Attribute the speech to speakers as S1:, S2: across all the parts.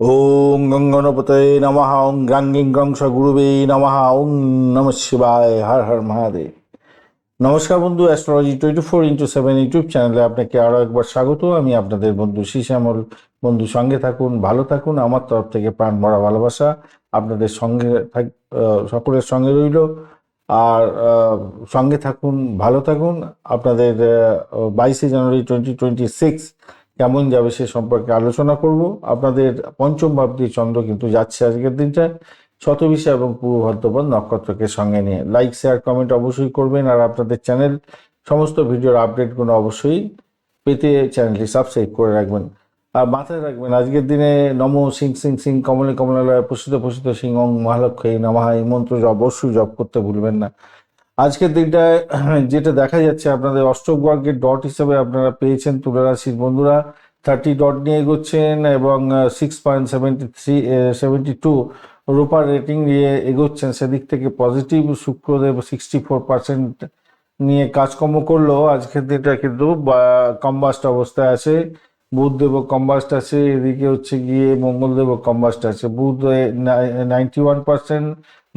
S1: ওং গঙ্গনপতয়ে নমঃ ওং গাঙ্গিং গংস গুরুবে নমঃ ওং নম শিবায়, হর হর মহাদেব। নমস্কার বন্ধু astrology twenty four into seven YouTube চ্যানেলে আপনাকে আরও একবার স্বাগত। আমি আপনাদের বন্ধু শ্যামল বন্ধু, সঙ্গে থাকুন, ভালো থাকুন। আমার তরফ থেকে প্রাণ ভরা ভালোবাসা আপনাদের সঙ্গে থাক সকলের সঙ্গে রইল। আর সঙ্গে থাকুন, ভালো থাকুন। আপনাদের বাইশে জানুয়ারি টোয়েন্টি টোয়েন্টি সিক্স কেমন যাবে সে সম্পর্কে আলোচনা করব। আপনাদের পঞ্চম ভাবটি চন্দ্র কিন্তু যাচ্ছে আজকের দিনটা। শতবিশা এবং পূর্ব ভাদ্রপদ নক্ষত্রকে সঙ্গে নিয়ে লাইক শেয়ার কমেন্ট অবশ্যই করবেন। আর আপনাদের চ্যানেল সমস্ত ভিডিওর আপডেটগুলো অবশ্যই পেতে চ্যানেলটি সাবস্ক্রাইব করে রাখবেন। আর মাথায় রাখবেন, আজকের দিনে নম সিং সিং সিং কমলে কমলালয় প্রসিদ্ধ প্রসিদ্ধ সিং অং মহালক্ষ্মী নমহা এই মন্ত্র অবশ্যই জপ করতে ভুলবেন না। আজকের দিনটায় যেটা দেখা যাচ্ছে আপনাদের অষ্টক বর্গের ডট হিসেবে আপনারা পেয়েছেন তুলা রাশির বন্ধুরা। থার্টি ডট নিয়ে এগোচ্ছেন এবং six point seventy three seventy two রূপার রেটিং নিয়ে এগোচ্ছেন। সেদিক থেকে positive Shukradev sixty four percent নিয়ে কাজকর্ম করলেও আজকের দিনটা কিন্তু কম্বাস্ট অবস্থায় আছে। বুধদেব কম্বাস্ট আছে। এদিকে হচ্ছে গিয়ে মঙ্গলদেব কম্বাস্ট আছে। Budh ninety one percent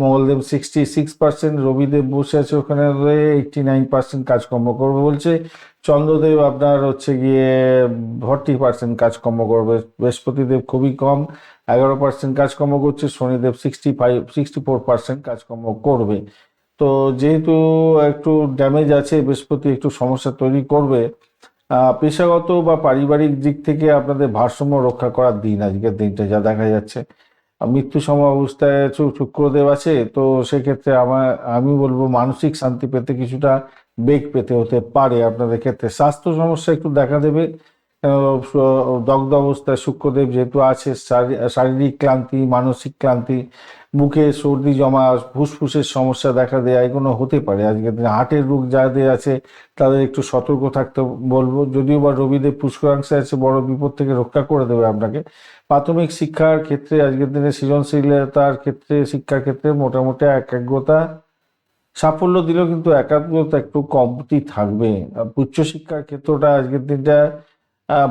S1: Mangaldev sixty six percent Rabidev বসে আছে ওখানে এইটটি নাইন পার্সেন্ট কাজকর্ম করবে বলছে। চন্দ্রদেব আপনার হচ্ছে গিয়ে ফর্টি পার্সেন্ট কাজকর্ম করবে। বৃহস্পতিদেব খুবই কম, এগারো পার্সেন্ট কাজকর্ম করছে, Shanidev sixty five sixty four percent কাজকর্ম করবে। তো যেহেতু একটু ড্যামেজ আছে, বৃহস্পতি একটু সমস্যা তৈরি করবে পেশাগত বা পারিবারিক দিক থেকে আপনাদের ভারসাম্য রক্ষা করার দিন আজকের দিনটা, যা দেখা যাচ্ছে। মৃত্যু সম অবস্থায় শুক্রদেব আছে, তো সেক্ষেত্রে আমার, আমি বলব মানসিক শান্তি পেতে কিছুটা বেগ পেতে হতে পারে আপনাদের ক্ষেত্রে। স্বাস্থ্য সমস্যা একটু দেখা দেবে দগ্ধ অবস্থায় শুক্রদেব যেহেতু আছে, শারী- শারীরিক ক্লান্তি, মানসিক ক্লান্তি, মুখে সর্দি, জমা, ফুসফুসের সমস্যা দেখা দেয় এগুলো হতে পারে। আজকের দিনে হার্টের রোগ যাদের আছে, তাদের একটু সতর্ক থাকতে বলব। যদিও বা রবিদেব পুষ্করাংশে আছে, বড় বিপদ থেকে রক্ষা করে দেবে আপনাকে। প্রাথমিক শিক্ষার ক্ষেত্রে আজকের দিনে সৃজনশীলতার ক্ষেত্রে, শিক্ষার ক্ষেত্রে মোটামুটি একাগ্রতা, সাফল্য দিলেও কিন্তু একাগ্রতা একটু কমতি থাকবে। উচ্চশিক্ষার ক্ষেত্রটা আজকের দিনটা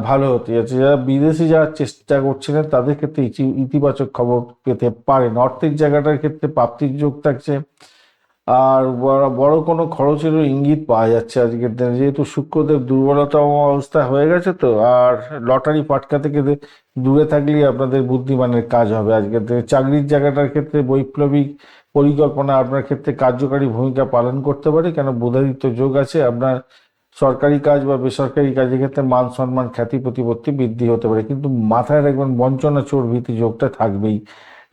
S1: ভালো হতে যাচ্ছে। যারা বিদেশে যাওয়ার চেষ্টা করছিলেন, তাদের ক্ষেত্রে ইতি- ইতিবাচক খবর পেতে পারেন অর্থের জায়গাটার ক্ষেত্রে প্রাপ্তির যোগ থাকছে। আর বড় বড় কোনো খরচেরও ইঙ্গিত পাওয়া যাচ্ছে আজকের দিনে। যেহেতু শুক্রদেব দুর্বলতম অবস্থা হয়ে গেছে তো, আর লটারি পাটকা থেকে দূরে থাকলেই আপনাদের বুদ্ধিমানের কাজ হবে আজকের দিনে। চাকরির জায়গাটার ক্ষেত্রে বৈপ্লবিক পরিকল্পনা আপনার ক্ষেত্রে কার্যকারী ভূমিকা পালন করতে পারে। কেন, বুধাদিত্য যোগ আছে। আপনার সরকারি কাজ বা বেসরকারি কাজের ক্ষেত্রে মান সম্মান, খ্যাতি, প্রতিপত্তি বৃদ্ধি হতে পারে। কিন্তু মাথায় রাখবেন, বঞ্চনা, চোর ভীতি যোগটা থাকবেই।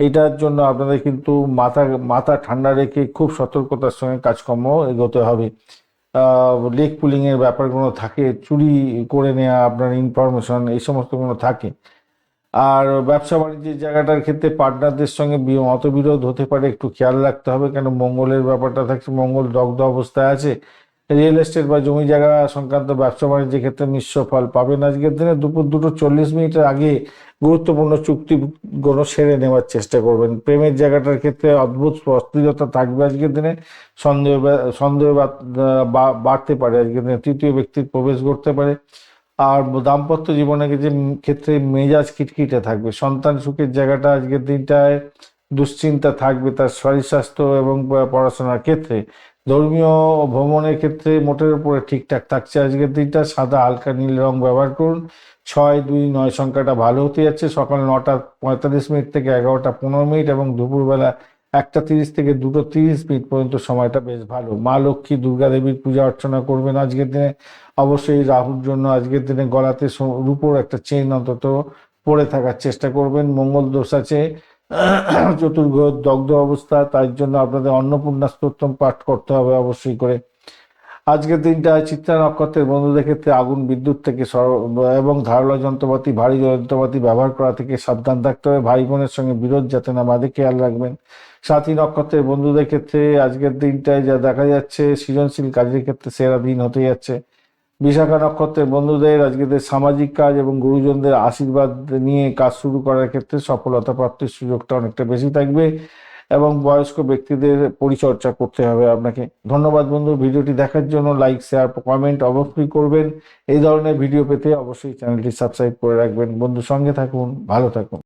S1: এটার জন্য আপনাদের কিন্তু মাথা মাথা ঠান্ডা রেখে খুব সতর্কতার সঙ্গে কাজকর্ম এগোতে হবে। লেক পুলিং এর ব্যাপারগুলো থাকে, চুরি করে নেওয়া আপনার ইনফরমেশন এই সমস্তগুলো থাকে। আর ব্যবসা বাণিজ্যের জায়গাটার ক্ষেত্রে পার্টনারদের সঙ্গে মতবিরোধ হতে পারে, একটু খেয়াল রাখতে হবে। কেন? মঙ্গলের ব্যাপারটা থাকছে, মঙ্গল দগ্ধ অবস্থায় আছে। রিয়েল এস্টেট বা জমি জায়গা সংক্রান্ত ব্যবসা বাণিজ্যের ক্ষেত্রে মিশ্র ফল পাবেন। আজকের দিনে দুপুর দুটো চল্লিশ মিনিটের আগে গুরুত্বপূর্ণ চুক্তিগুলো সেরে নেওয়ার চেষ্টা করবেন। প্রেমের জায়গাটার ক্ষেত্রে অদ্ভুত অস্থিরতা থাকবে আজকের দিনে। সন্দেহ সন্দেহ বাড়তে পারে আজকের দিনে। তৃতীয় ব্যক্তির প্রবেশ করতে পারে। আর দাম্পত্য জীবনে যে ক্ষেত্রে মেজাজ খিটখিটে থাকবে। সন্তান সুখের জায়গাটা আজকের দিনটায় দুশ্চিন্তা থাকবে তার শরীর স্বাস্থ্য এবং পড়াশোনার ক্ষেত্রে। ধর্মীয় ভ্রমণের ক্ষেত্রে মোটের উপরে ঠিকঠাক থাকছে। আজকের দিনটা সাদা, হালকা, নীল রং ব্যবহার করুন। ছয়, দুই, নয় সংখ্যাটা ভালো হতে যাচ্ছে। সকাল নটা পঁয়তাল্লিশ মিনিট থেকে এগারোটা পনেরো মিনিট এবং দুপুরবেলা একটা তিরিশ থেকে দুটো তিরিশ মিনিট পর্যন্ত সময়টা বেশ ভালো। মা লক্ষ্মী, দুর্গা দেবীর পূজা অর্চনা করবেন আজকের দিনে। অবশ্যই রাহুর জন্য আজকের দিনে গলাতে রূপোর একটা চেইন অন্তত পরে থাকার চেষ্টা করবেন। মঙ্গল দোষ আছে। চতুর্গ্রহ দগ্ধ অবস্থা, তার জন্য আপনাদের অন্নপূর্ণা স্তোত্রম পাঠ করতে হবে অবশ্যই করে। আজকের দিনটা চিত্রা নক্ষত্রের বন্ধুদের ক্ষেত্রে আগুন, বিদ্যুৎ থেকে এবং ধারালো যন্ত্রপাতি, ভারী যন্ত্রপাতি ব্যবহার করা থেকে সাবধান থাকতে হবে। ভাই বোনের সঙ্গে বিরোধ যাতে না বাঁধে, খেয়াল রাখবেন। সাথী নক্ষত্রের বন্ধুদের ক্ষেত্রে আজকের দিনটায় যা দেখা যাচ্ছে, সৃজনশীল কাজের ক্ষেত্রে সেরা দিন হতে যাচ্ছে। বিশাখা নক্ষত্রের বন্ধুদের আজকের সামাজিক কাজ এবং গুরুজনদের আশীর্বাদ নিয়ে কাজ শুরু করার ক্ষেত্রে সফলতা প্রাপ্তির সুযোগটা অনেকটা বেশি থাকবে এবং বয়স্ক ব্যক্তিদের পরিচর্যা করতে হবে আপনাকে। ধন্যবাদ বন্ধু, ভিডিওটি দেখার জন্য লাইক শেয়ার কমেন্ট অবশ্যই করবেন। এই ধরনের ভিডিও পেতে অবশ্যই চ্যানেলটি সাবস্ক্রাইব করে রাখবেন। বন্ধু সঙ্গে থাকুন, ভালো থাকুন।